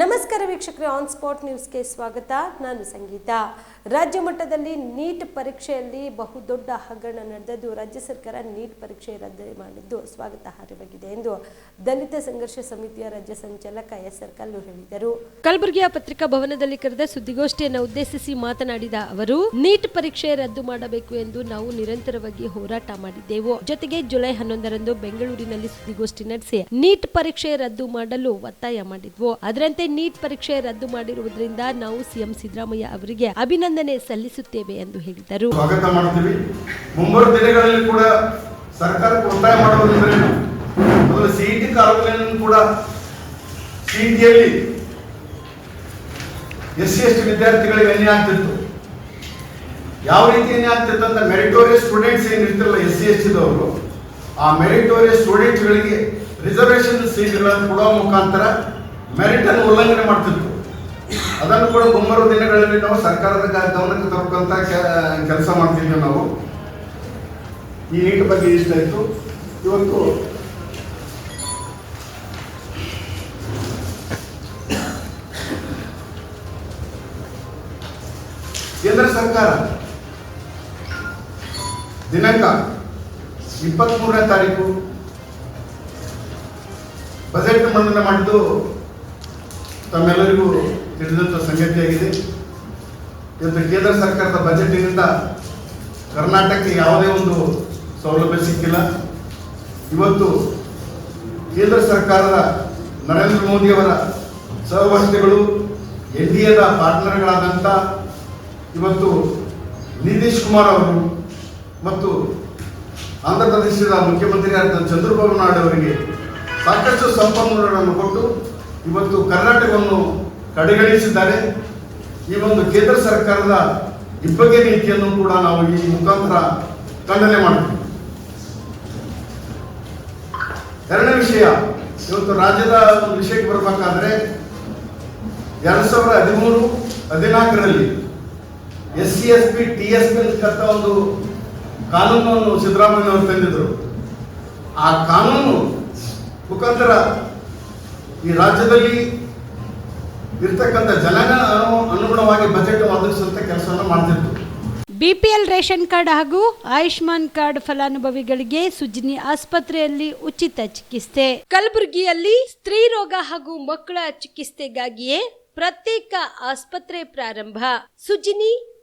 ನಮಸ್ಕಾರ ವೀಕ್ಷಕರೇ on spot ನ್ಯೂಸ್ಗೆ ಸ್ವಾಗತ. ನಾನು ಸಂಗೀತ. ರಾಜ್ಯ ಮಟ್ಟದಲ್ಲಿ ನೀಟ್ ಪರೀಕ್ಷೆಯಲ್ಲಿ ಬಹುದೊಡ್ಡ ಹಗರಣ ನಡೆದದ್ದು, ರಾಜ್ಯ ಸರ್ಕಾರ ನೀಟ್ ಪರೀಕ್ಷೆ ರದ್ದು ಮಾಡಿದ್ದು ಸ್ವಾಗತಾರ್ಹವಾಗಿದೆ ಎಂದು ದಲಿತ ಸಂಘರ್ಷ ಸಮಿತಿಯ ರಾಜ್ಯ ಸಂಚಾಲಕ ಎಸ್ ಆರ್ ಕಲ್ಲು ಹೇಳಿದರು. ಕಲಬುರಗಿಯ ಪತ್ರಿಕಾ ಭವನದಲ್ಲಿ ಕರೆದ ಸುದ್ದಿಗೋಷ್ಠಿಯನ್ನು ಉದ್ದೇಶಿಸಿ ಮಾತನಾಡಿದ ಅವರು, ನೀಟ್ ಪರೀಕ್ಷೆ ರದ್ದು ಮಾಡಬೇಕು ಎಂದು ನಾವು ನಿರಂತರವಾಗಿ ಹೋರಾಟ ಮಾಡಿದ್ದೆವು. ಜೊತೆಗೆ ಜುಲೈ ಹನ್ನೊಂದರಂದು ಬೆಂಗಳೂರಿನಲ್ಲಿ ಸುದ್ದಿಗೋಷ್ಠಿ ನಡೆಸಿ ನೀಟ್ ಪರೀಕ್ಷೆ ರದ್ದು ಮಾಡಲು ಒತ್ತಾಯ ಮಾಡಿದ್ವು. ಅದರಂತೆ ನೀಟ್ ಪರೀಕ್ಷೆ ರದ್ದು ಮಾಡಿರುವುದರಿಂದ ನಾವು ಸಿಎಂ ಸಿದ್ದರಾಮಯ್ಯ ಅವರಿಗೆ ಅಭಿನಂದನೆ ಸಲ್ಲಿಸುತ್ತೇವೆ ಎಂದು ಹೇಳಿದರು. ಸ್ವಾಗತ ಮಾಡ್ತೀವಿ. ಮುಂಬರುವ ದಿನಗಳಲ್ಲಿ ಕೂಡ ಸರ್ಕಾರಕ್ಕೆ ಒತ್ತಾಯ ಮಾಡುವುದರಿಂದ ಮೊದಲು ಸಿಇಟಿ ಕಾಲುವೆಯನ್ನು ಕೂಡ ಸಿಇಟಿಯಲ್ಲಿ ಎಸ್ ಸಿ ಎಸ್ ವಿದ್ಯಾರ್ಥಿಗಳಿಗೆ ಅನ್ಯಾಯ ಆಗ್ತಿತ್ತು ಯಾವ ರೀತಿ ಅನ್ಯಾಯ ಆಗ್ತಿತ್ತು ಅಂತ ಮೆರಿಟೋರಿಯಸ್ ಸ್ಟೂಡೆಂಟ್ಸ್ ಏನು ಇರ್ತಿರಲ್ಲ ಎಸ್ ಸಿ ಎಸ್ ಟಿದವರು ಆ ಮೆರಿಟೋರಿಯಸ್ ಸ್ಟೂಡೆಂಟ್ಸ್ಗಳಿಗೆ ರಿಸರ್ವೇಷನ್ ಸೀಟ್ಗಳನ್ನು ಕೊಡುವ ಮುಖಾಂತರ ಮೆರಿಟ್ ಉಲ್ಲಂಘನೆ ಮಾಡ್ತಿತ್ತು ಅದನ್ನು ಕೂಡ ಮುಂಬರುವ ದಿನಗಳಲ್ಲಿ ನಾವು ಸರ್ಕಾರದ ಗಮನಕ್ಕೆ ತರಬೇಕಂತ ಕೆಲಸ ಮಾಡ್ತಿದ್ವಿ ನಾವು. ಈ ನೀಟ್ ಬಗ್ಗೆ ಇಷ್ಟ ಇತ್ತು. ಇವತ್ತು ಕೇಂದ್ರ ಸರ್ಕಾರ ದಿನಾಂಕ ಇಪ್ಪತ್ತ್ಮೂರನೇ ತಾರೀಕು ಬಜೆಟ್ ಮಂಡನೆ ಮಾಡಿದ್ದು ತಮ್ಮೆಲ್ಲರಿಗೂ ತಿಳಿದಂಥ ಸಂಗತಿಯಾಗಿದೆ. ಇವತ್ತು ಕೇಂದ್ರ ಸರ್ಕಾರದ ಬಜೆಟಿನಿಂದ ಕರ್ನಾಟಕಕ್ಕೆ ಯಾವುದೇ ಒಂದು ಸೌಲಭ್ಯ ಸಿಕ್ಕಿಲ್ಲ. ಇವತ್ತು ಕೇಂದ್ರ ಸರ್ಕಾರದ ನರೇಂದ್ರ ಮೋದಿಯವರ ಸಹವರ್ತಿಗಳು ಎನ್ ಡಿ ಎದ ಪಾರ್ಟ್ನರ್ಗಳಾದಂಥ ಇವತ್ತು ನಿತೀಶ್ ಕುಮಾರ್ ಅವರು ಮತ್ತು ಆಂಧ್ರ ಪ್ರದೇಶದ ಮುಖ್ಯಮಂತ್ರಿಯಾದಂಥ ಚಂದ್ರಬಾಬು ನಾಯ್ಡು ಅವರಿಗೆ ಸಾಕಷ್ಟು ಸಂಪನ್ಮೂಲಗಳನ್ನು ಕೊಟ್ಟು ಇವತ್ತು ಕರ್ನಾಟಕವನ್ನು ಕಡೆಗಣಿಸಿದ್ದಾರೆ. ಈ ಒಂದು ಕೇಂದ್ರ ಸರ್ಕಾರದ ಇಬ್ಬಗೆ ನೀತಿಯನ್ನು ಕೂಡ ನಾವು ಈ ಮುಖಾಂತರ ಖಂಡನೆ ಮಾಡ್ತೀವಿ. ಎರಡನೇ ವಿಷಯ, ಇವತ್ತು ರಾಜ್ಯದ ಒಂದು ವಿಷಯಕ್ಕೆ ಬರಬೇಕಾದ್ರೆ ಎರಡ್ ಸಾವಿರದ ಹದಿಮೂರು ಹದಿನಾಲ್ಕರಲ್ಲಿ S C S P, T S P ಅಂತಕ್ಕಂಥ ಒಂದು ಕಾನೂನನ್ನು ಸಿದ್ದರಾಮಯ್ಯ ಅವರು ತಂದಿದ್ರು. ಆ ಕಾನೂನು ಮುಖಾಂತರ ಈ ರಾಜ್ಯದಲ್ಲಿ ಇರ್ತಕ್ಕಂಥ ಜನಗಳ ಅನುಗುಣವಾಗಿ ಬಜೆಟ್ ಒದಗಿಸುವಂತ ಕೆಲಸವನ್ನು ಮಾಡ್ತಿತ್ತು ಬಿಪಿಎಲ್ ರೇಷನ್ ಕಾರ್ಡ್ ಹಾಗೂ ಆಯುಷ್ಮಾನ್ ಕಾರ್ಡ್ ಫಲಾನುಭವಿಗಳಿಗೆ ಸುಜಿನಿ ಆಸ್ಪತ್ರೆಯಲ್ಲಿ ಉಚಿತ ಚಿಕಿತ್ಸೆ. ಕಲಬುರಗಿಯಲ್ಲಿ ಸ್ತ್ರೀ ರೋಗ ಹಾಗೂ ಮಕ್ಕಳ ಚಿಕಿತ್ಸೆಗಾಗಿಯೇ ಪ್ರತ್ಯೇಕ ಆಸ್ಪತ್ರೆ ಪ್ರಾರಂಭ. ಸುಜಿನಿ